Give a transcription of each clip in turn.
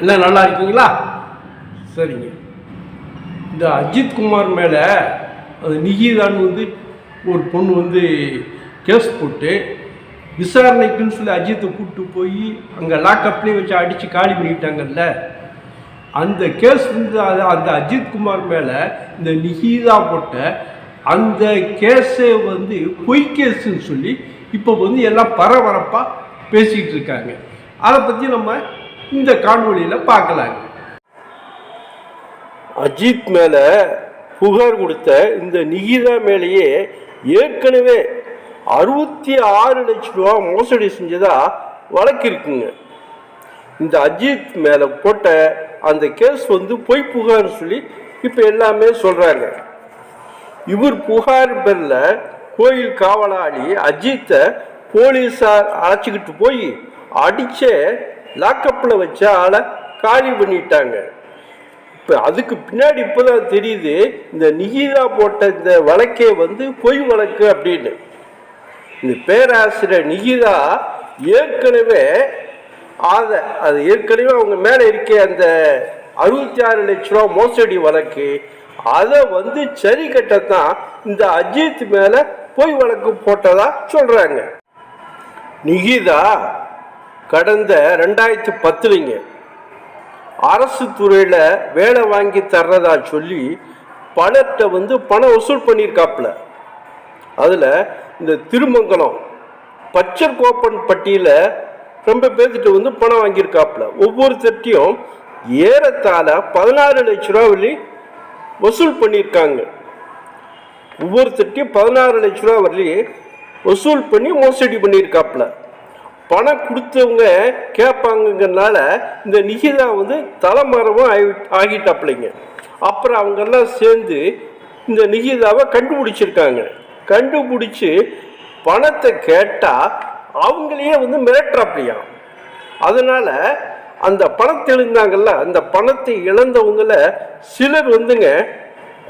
என்ன நல்லா இருக்கீங்களா? சரிங்க. இந்த அஜித் குமார் மேலே அது நிகிதான்னு வந்து ஒரு பொண்ணு வந்து கேஸ் போட்டு விசாரணைக்குன்னு சொல்லி அஜித்தை கூப்பிட்டு போய் அங்கே லாக்கப்லேயே வச்சு அடித்து காலி பண்ணிட்டாங்கல்ல அந்த கேஸ் வந்து அது அந்த அஜித் குமார் மேலே இந்த நிகிதா போட்ட அந்த கேஸை வந்து பொய் கேஸுன்னு சொல்லி இப்போ வந்து எல்லாம் பரபரப்பாக பேசிக்கிட்டு இருக்காங்க. அதை பற்றி நம்ம இந்த காணொலியில் பார்க்கலாங்க. அஜித் மேலே புகார் கொடுத்த இந்த நிகிதா மேலேயே ஏற்கனவே அறுபத்தி ஆறு லட்சம் ரூபா மோசடி செஞ்சதா வழக்கு இருக்குங்க. இந்த அஜித் மேலே போட்ட அந்த கேஸ் வந்து பொய் புகார்னு சொல்லி இப்போ எல்லாமே சொல்கிறாங்க இவர் புகார் பேரில் கோயில் காவலாளி அஜித்தை போலீஸார் அழைச்சிக்கிட்டு போய் அடித்தே லாக்கப்பில் வச்ச ஆளை காலி பண்ணிட்டாங்க. இப்போ அதுக்கு பின்னாடி இப்போதான் தெரியுது இந்த நிகிதா போட்ட இந்த வழக்கே வந்து பொய் வழக்கு அப்படின்னு. இந்த பேராசிரியர் நிகிதா ஏற்கனவே ஆத அது ஏற்கனவே அவங்க மேலே இருக்க அந்த அறுபத்தி ஆறு லட்ச ரூபா மோசடி வழக்கு அதை வந்து சரி கட்டத்தான் இந்த அஜித் மேலே பொய் வழக்கு போட்டதா சொல்கிறாங்க நிகிதா கடந்த ரெண்டாயிரத்தி பத்துலிங்க அரசு துறையில் வேலை வாங்கி தர்றதா சொல்லி பணத்தை வந்து பணம் வசூல் பண்ணியிருக்காப்புல. அதில் இந்த திருமங்கலம் பச்சர் கோப்பன் பட்டியில் ரொம்ப பேர்த்திட்ட வந்து பணம் வாங்கியிருக்காப்புல. ஒவ்வொருத்தட்டையும் ஏறத்தாழ பதினாறு லட்ச ரூபா வழி வசூல் பண்ணியிருக்காங்க. ஒவ்வொருத்தட்டையும் பதினாறு லட்ச ரூபா வரலி வசூல் பண்ணி மோசடி பண்ணியிருக்காப்புல. பணம் கொடுத்தவங்க கேட்பாங்கங்கிறனால இந்த நிகிதா வந்து தலைமரமும் ஆகி ஆகிட்டாப்பிள்ளைங்க அப்புறம் அவங்கெல்லாம் சேர்ந்து இந்த நிகிதாவை கண்டுபிடிச்சிருக்காங்க. கண்டுபிடிச்சி பணத்தை கேட்டால் அவங்களையே வந்து மிரட்டுறாப்பலையா அதனால் அந்த பணத்தை எழுந்தாங்கல்ல அந்த பணத்தை இழந்தவங்கள சிலர் வந்துங்க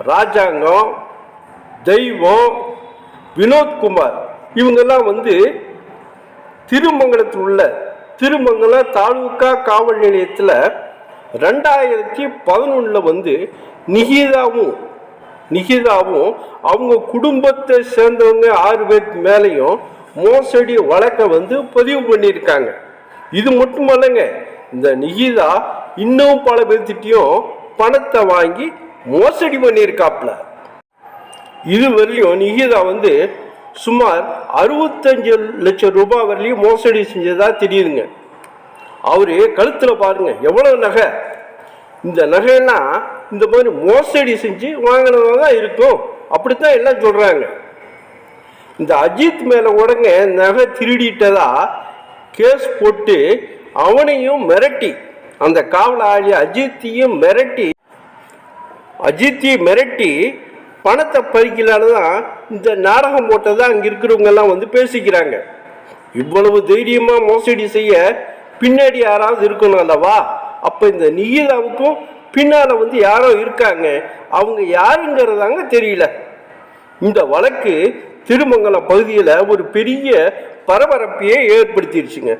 ராஜாங்கம் தெய்வம் வினோத்குமார் இவங்கெல்லாம் வந்து திருமங்கலத்தில் உள்ள திருமங்கலம் தாலுகா காவல் நிலையத்தில் ரெண்டாயிரத்தி பதினொன்றில் வந்து நிகிதாவும் நிகிதாவும் அவங்க குடும்பத்தை சேர்ந்தவங்க ஆறு பேருக்கு மேலேயும் மோசடி வழக்கை வந்து பதிவு பண்ணியிருக்காங்க. இது மட்டுமல்லங்க இந்த நிகிதா இன்னும் பல பேர்த்திட்டையும் பணத்தை வாங்கி மோசடி பண்ணியிருக்காப்ல. இதுவரையும் நிகிதா வந்து சுமார் அறுபத்தஞ்சு லட்சம் ரூபாய் வரலையும் மோசடி செஞ்சதா தெரியுதுங்க. அவரு கழுத்தில் பாருங்க எவ்வளவு நகை? இந்த நகையெல்லாம் இந்த மாதிரி மோசடி செஞ்சு வாங்கினதா தான் இருக்கும். அப்படித்தான் எல்லாம் சொல்றாங்க. இந்த அஜித் மேல உடங்க நகை திருடிட்டதா கேஸ் போட்டு அவனையும் மிரட்டி அந்த காவலாளி அஜித்தையும் மிரட்டி அஜித்தையும் மிரட்டி பணத்தை பறிக்கலான்னு தான் இந்த நாடகம் போட்டதை அங்கே இருக்கிறவங்கெல்லாம் வந்து பேசிக்கிறாங்க. இவ்வளவு தைரியமாக மோசடி செய்ய பின்னாடி யாராவது இருக்கணும் அல்லவா அப்போ இந்த நிகிதாவுக்கும் பின்னால் வந்து யாரோ இருக்காங்க. அவங்க யாருங்கிறதாங்க தெரியல. இந்த வழக்கு திருமங்கலம் பகுதியில் ஒரு பெரிய பரபரப்பையே ஏற்படுத்திடுச்சுங்க